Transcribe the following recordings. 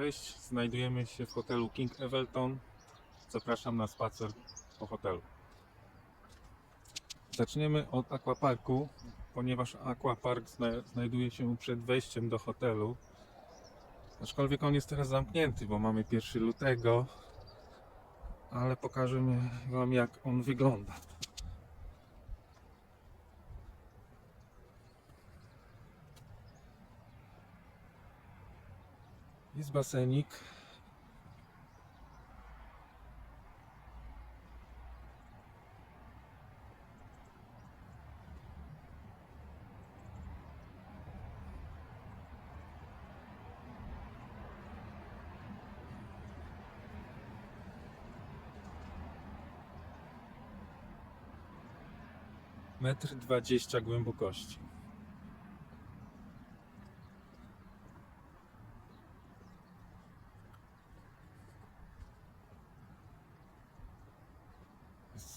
cześć. Znajdujemy się w hotelu King Evelton. Zapraszam na spacer po hotelu. Zaczniemy od aquaparku, ponieważ aquapark zna- znajduje się przed wejściem do hotelu. Aczkolwiek on jest teraz zamknięty, bo mamy 1 lutego, ale pokażemy Wam jak on wygląda. Jest basenik. Metr dwadzieścia głębokości.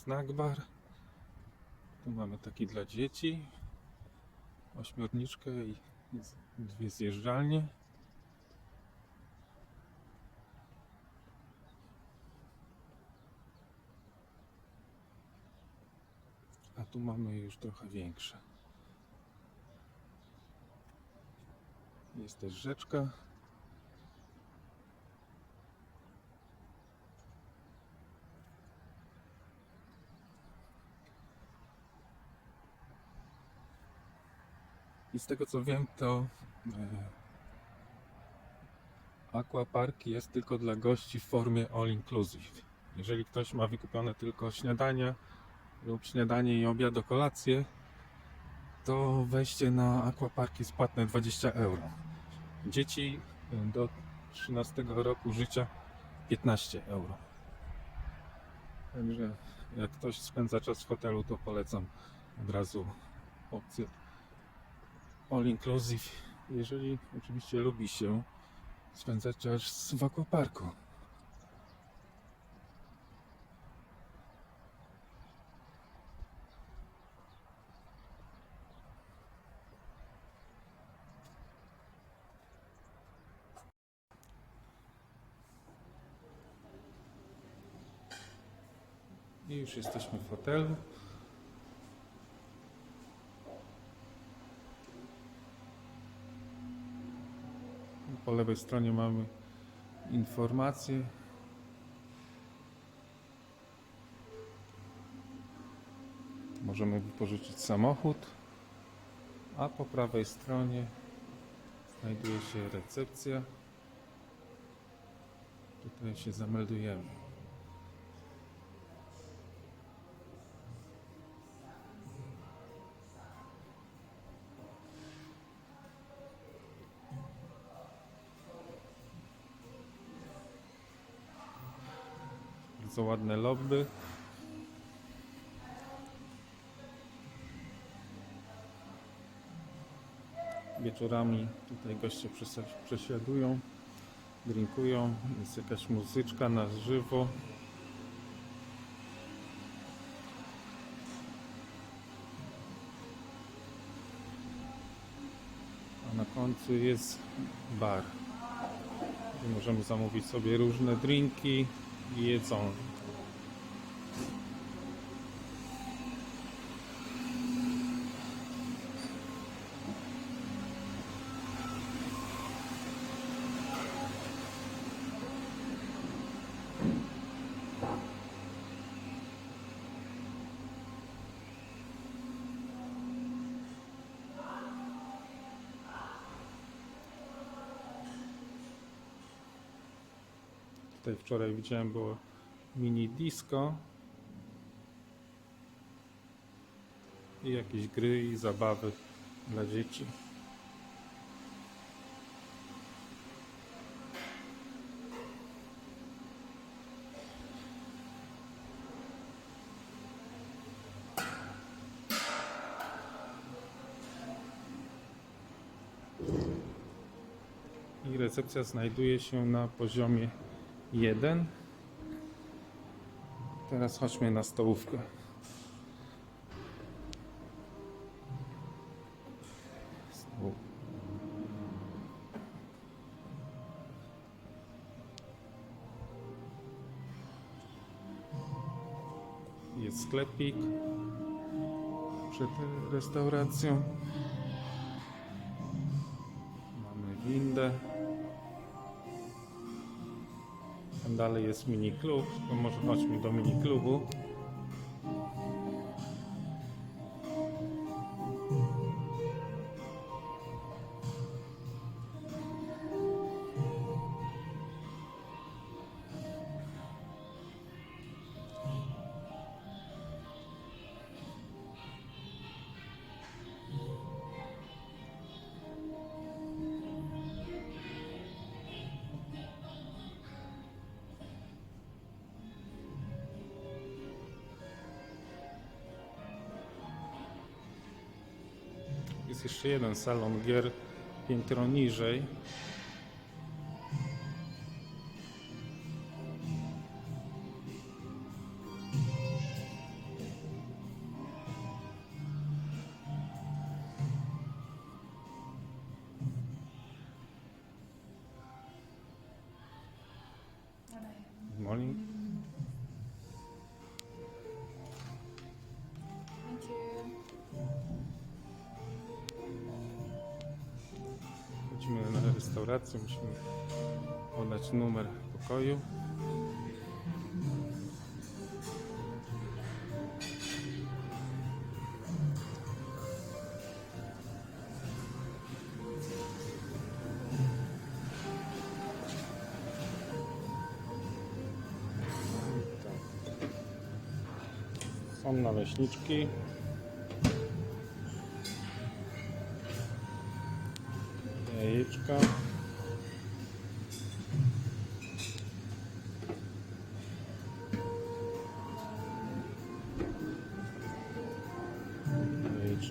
Snack bar. Tu mamy taki dla dzieci. Ośmiorniczkę i dwie zjeżdżalnie. A tu mamy już trochę większe. Jest też rzeczka. I z tego co wiem, to e, aquapark jest tylko dla gości w formie all inclusive. Jeżeli ktoś ma wykupione tylko śniadania lub śniadanie i obiad do kolację, to wejście na aquapark jest płatne 20 euro. Dzieci e, do 13 roku życia 15 euro. Także jak ktoś spędza czas w hotelu, to polecam od razu opcję all inclusive, jeżeli oczywiście lubi się spędzać czas w aquaparku. I już jesteśmy w hotelu. Po lewej stronie mamy informacje. Możemy wypożyczyć samochód, a po prawej stronie znajduje się recepcja. Tutaj się zameldujemy. Bardzo ładne lobby. Wieczorami tutaj goście przesiadują, drinkują, jest jakaś muzyczka na żywo. A na końcu jest bar. Możemy zamówić sobie różne drinki i jedzą. Tutaj wczoraj widziałem było mini disco i jakieś gry i zabawy dla dzieci. I recepcja znajduje się na poziomie jeden. Teraz chodźmy na stołówkę. Jest sklepik przed restauracją. Mamy windę. Dalej jest mini klub. To może chodźmy do mini klubu. Jest jeszcze jeden salon gier piętro niżej. Morning. Na restaurację, musimy podać numer pokoju. Są naleśniczki.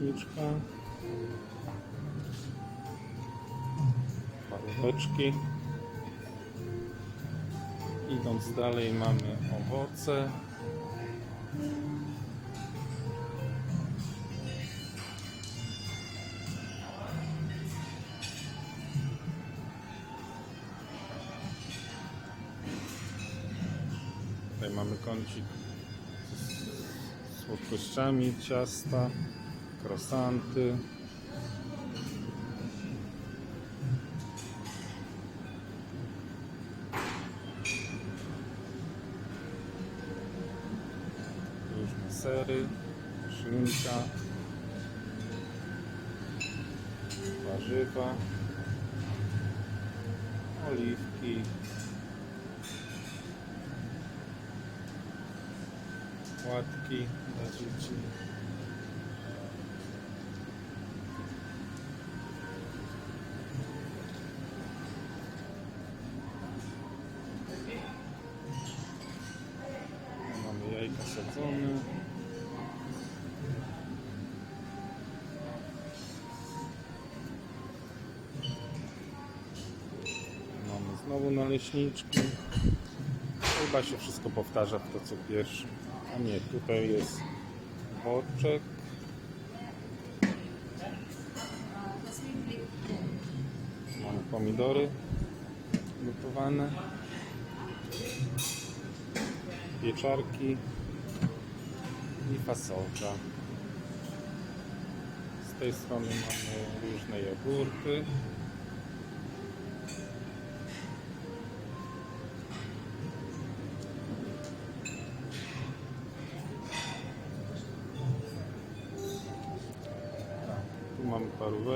Jajeczniczka. Paróweczki. Idąc dalej mamy owoce. Tutaj mamy kącik z słodkościami, ciasta, krosanty. Różne sery, szynka, warzywa, oliwki, łatki dla dzieci. Naleśniczki. Chyba się wszystko powtarza w to co pierwsze. A nie, tutaj jest boczek. Mamy pomidory gotowane. Pieczarki i fasolka. Z tej strony mamy różne jogurty.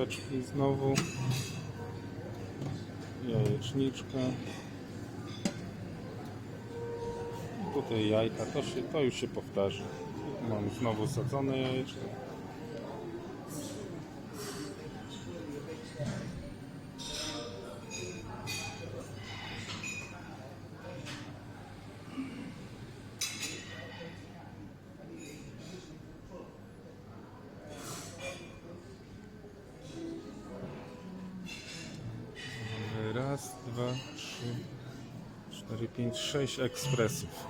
Paróweczki znowu. Jajeczniczkę. Tutaj jajka, to, się, to już się powtarza. Tu mamy znowu sadzone jajeczko. Raz, dwa, trzy, cztery, pięć, sześć ekspresów.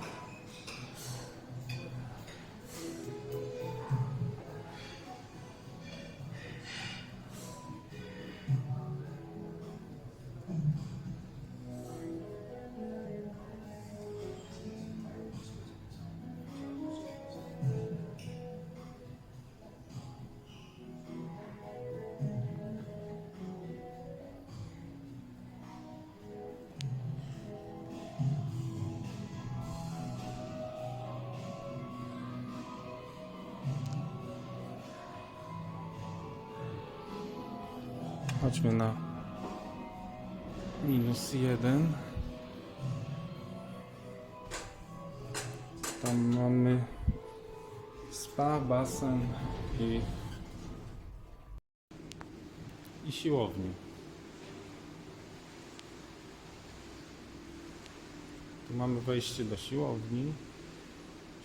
Tam mamy spa, basen i, i siłownię. Tu mamy wejście do siłowni.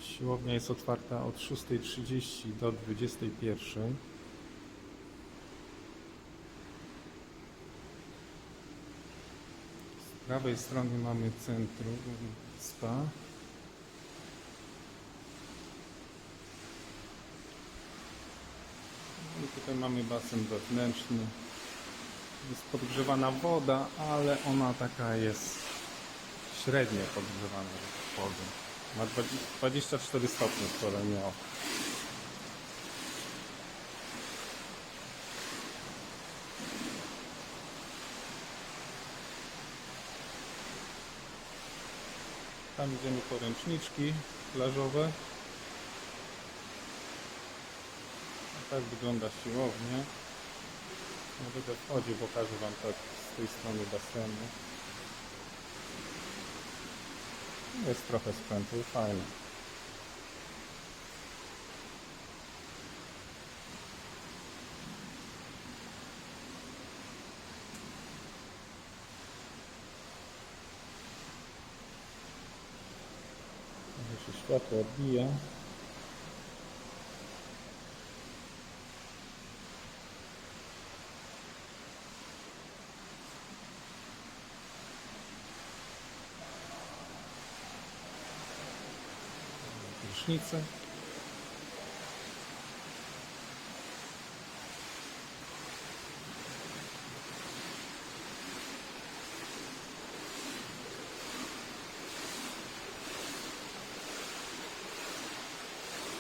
Siłownia jest otwarta od 6.30 do 21.00. Z prawej strony mamy centrum spa. No I tutaj mamy basen wewnętrzny. Jest podgrzewana woda, ale ona taka jest średnio podgrzewana, że tak powiem. Ma 20 24 stopnie wczoraj miał. Tam idziemy po ręczniczki plażowe. A tak wygląda siłownia. Nie będę wchodził, pokażę Wam tak z tej strony basenu. Jest trochę sprzętu, fajne. Się światło odbija. Prysznice.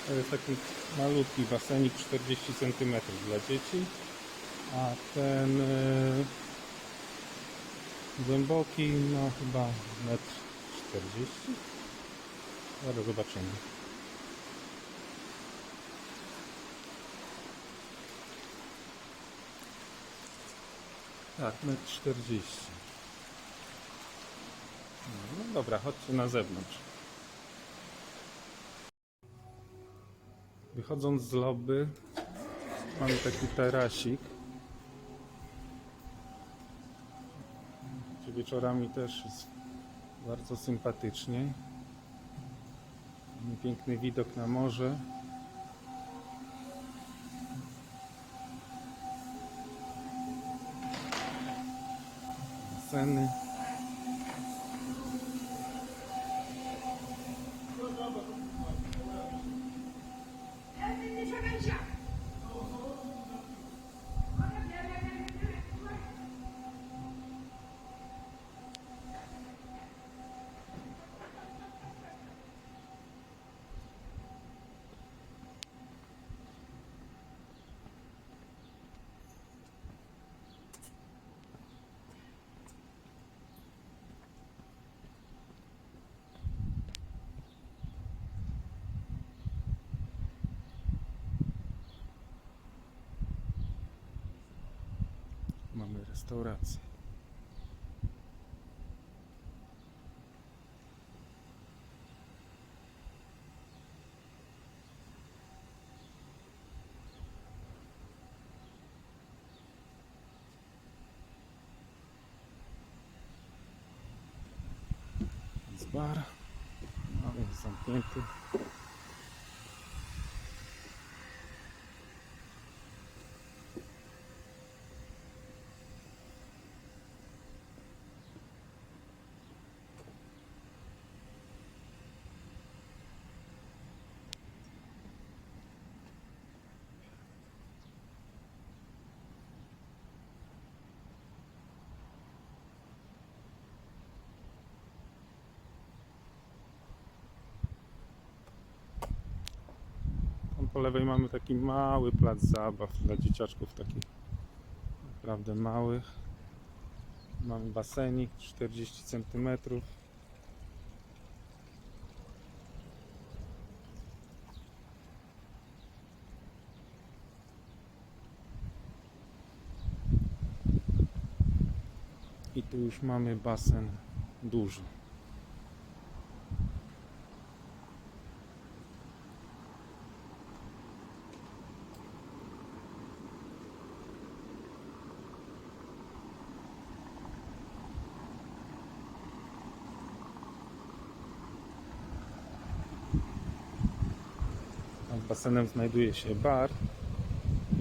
To jest taki malutki basenik 40 cm dla dzieci, a ten e, głęboki no chyba 1,40 m. Zaraz zobaczymy. Tak, 1,40 m. No dobra, chodźcie na zewnątrz. Wychodząc z lobby mamy taki tarasik. Gdzie wieczorami też jest bardzo sympatycznie. Piękny widok na morze. Baseny. Mamy restaurację. Jest bar, ale jest zamknięty. Po lewej mamy taki mały plac zabaw dla dzieciaczków, takich naprawdę małych. Mamy basenik 40 cm. już mamy basen duży. Basenem znajduje się bar.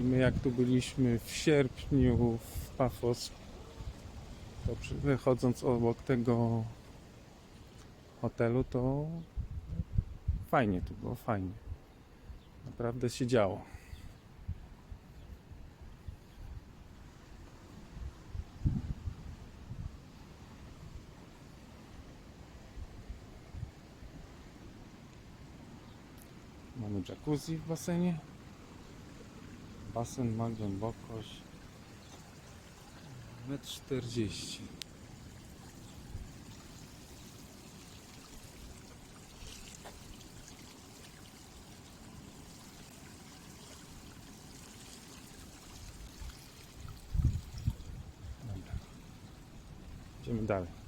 I my jak tu byliśmy w sierpniu w Pafos, to wychodząc obok tego hotelu, to fajnie tu było, fajnie. Naprawdę się działo. Jacuzzi w basenie. Basen ma głębokość 1,40 m. Idziemy dalej.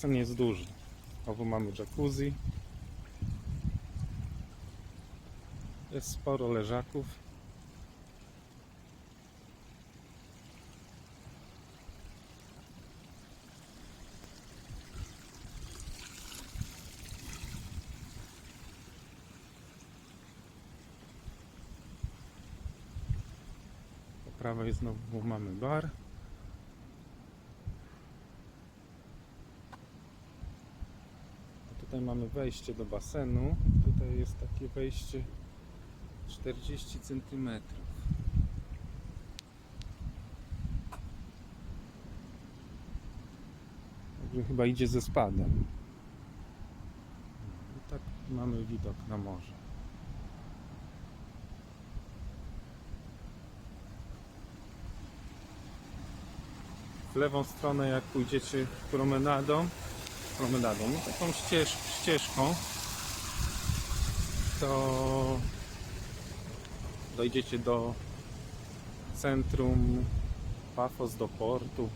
Basen jest duży. Znowu mamy jacuzzi. Jest sporo leżaków. Po prawej znowu mamy bar. Tutaj mamy wejście do basenu. Tutaj jest takie wejście 40 cm. Także chyba idzie ze spadem. I tak mamy widok na morze. W lewą stronę jak pójdziecie promenadą, promenadą, no taką ścież, ścieżką, to dojdziecie do centrum Pafos, do portu,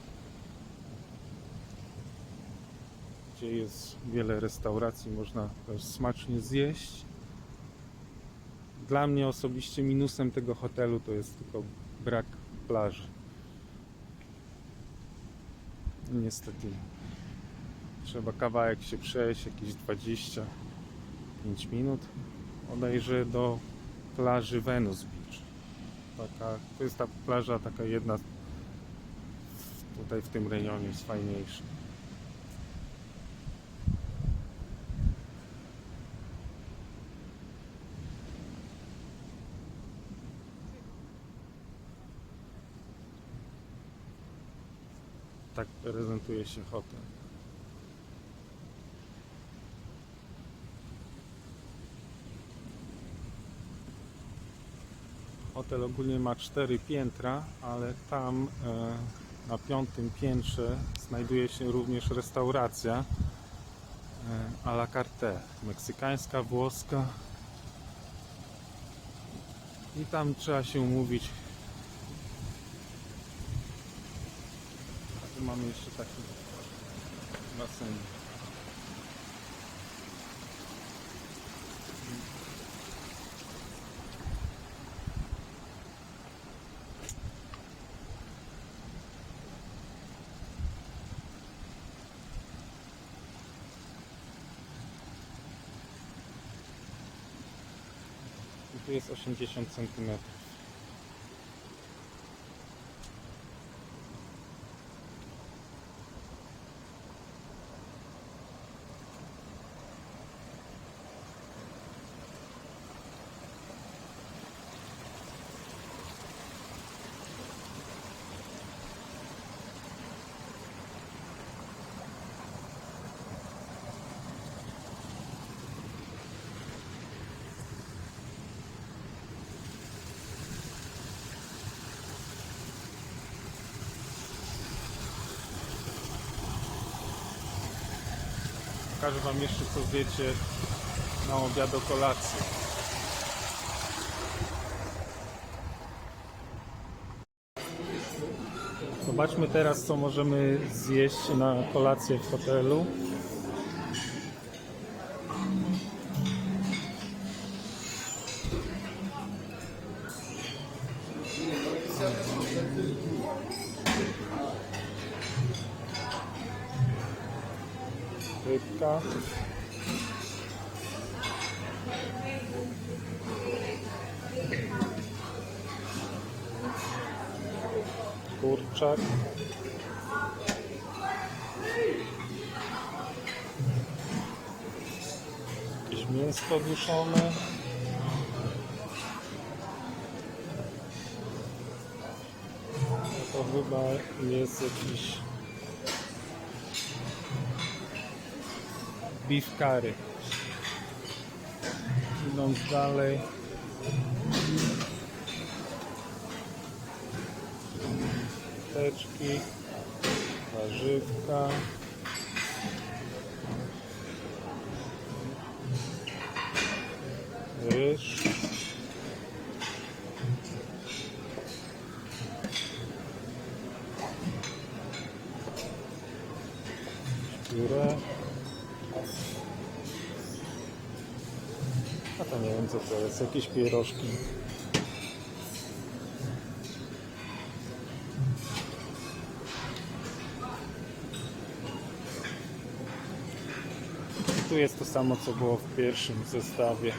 gdzie jest wiele restauracji, można też smacznie zjeść. Dla mnie osobiście minusem tego hotelu to jest tylko brak plaży. Niestety trzeba kawałek się przejść, jakieś 25 minut odejrzę do plaży Venus Beach. Taka, to jest ta plaża taka jedna tutaj w tym rejonie jest fajniejsza. Tak prezentuje się hotel. Hotel ogólnie ma cztery piętra, ale tam e, na piątym piętrze znajduje się również restauracja e, à la carte, meksykańska, włoska. I tam trzeba się umówić. A tu mamy jeszcze taki basen. I tu jest 80 cm. pokażę Wam jeszcze co wiecie na obiad o kolację. Zobaczmy teraz co możemy zjeść na kolację w hotelu. Jakieś mięsko duszone. To chyba jest jakiś beef curry. Idąc dalej. Teczki, warzywka. Jest, jakieś pierożki. Tu jest to samo co było w pierwszym zestawie.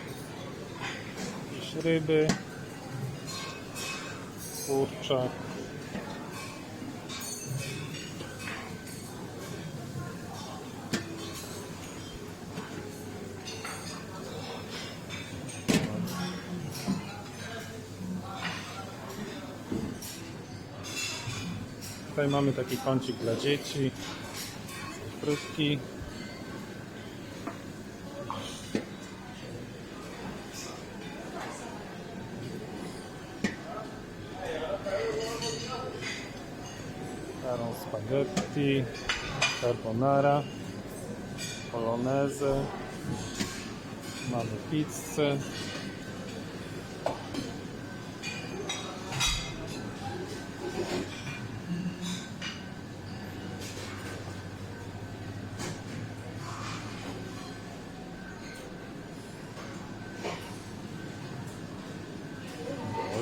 Jakieś ryby, kurczak. Tutaj mamy taki kącik dla dzieci, frytki. Starą spaghetti, carbonara, polonezę, mamy pizzę.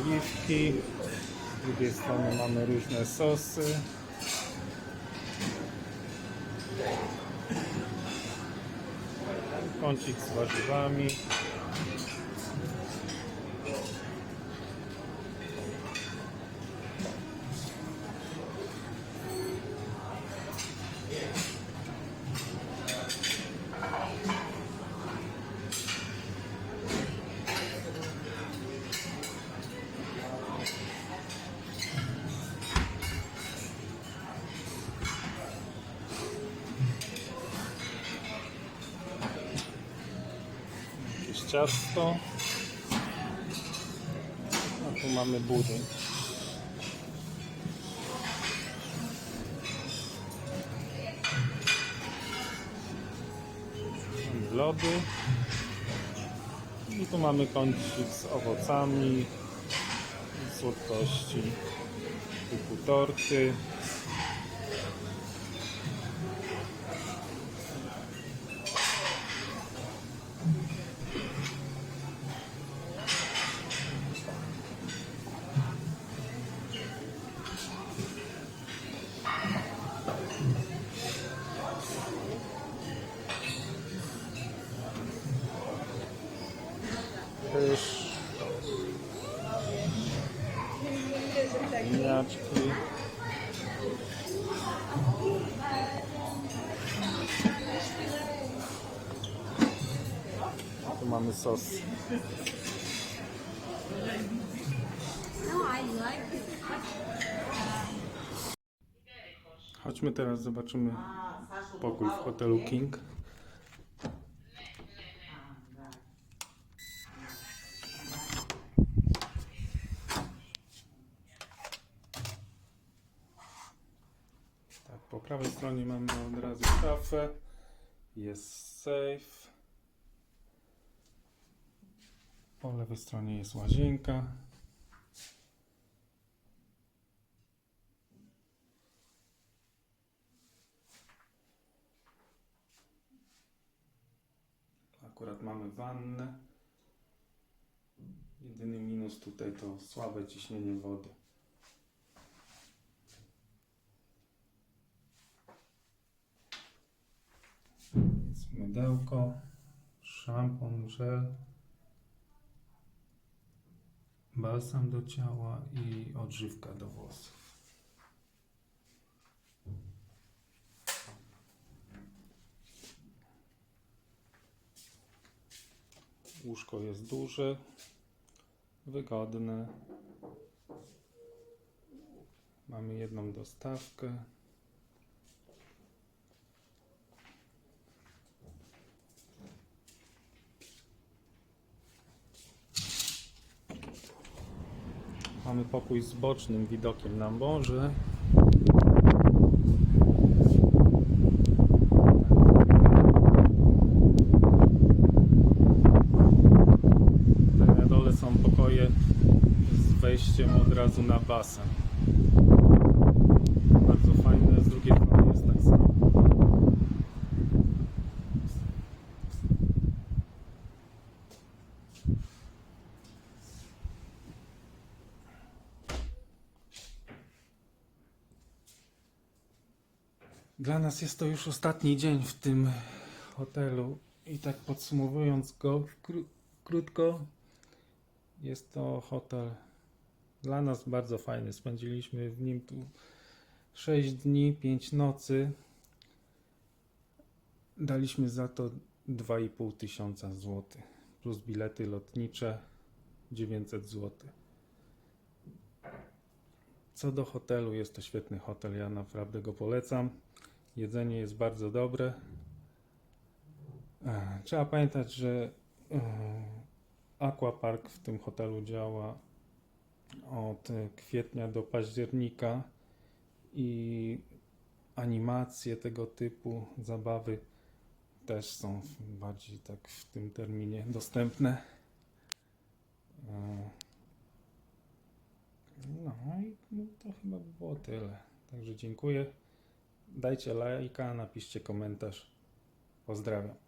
oliwki. Strony mamy różne sosy. Kącik z warzywami. Ciasto. A tu mamy budyń. Mamy lody. I tu mamy kącik z owocami, słodkości, typu torty. Ryż. Miniaczki. Tu mamy sos. Chodźmy teraz zobaczymy pokój w hotelu King. stronie mamy od razu szafę. Jest safe. Po lewej stronie jest łazienka. Akurat mamy wannę. Jedyny minus tutaj to słabe ciśnienie wody. Mydełko, szampon, żel, balsam do ciała i odżywka do włosów. Łóżko jest duże, wygodne. Mamy jedną dostawkę. Mamy pokój z bocznym widokiem na morze. Tutaj na dole są pokoje z wejściem od razu na basen. Bardzo fajne, z drugiej strony jest tak samo. Dla nas jest to już ostatni dzień w tym hotelu i tak podsumowując go kró- krótko, jest to hotel dla nas bardzo fajny. Spędziliśmy w nim tu 6 dni, 5 nocy. Daliśmy za to 2,5 tysiąca złotych plus bilety lotnicze 900 złotych. Co do hotelu, jest to świetny hotel, ja naprawdę go polecam. Jedzenie jest bardzo dobre. E, Trzeba pamiętać, że e, Aquapark w tym hotelu działa od kwietnia do października i animacje tego typu, zabawy też są bardziej tak w tym terminie dostępne. E, No i to chyba by było tyle. Także dziękuję. Dajcie lajka, napiszcie komentarz. Pozdrawiam.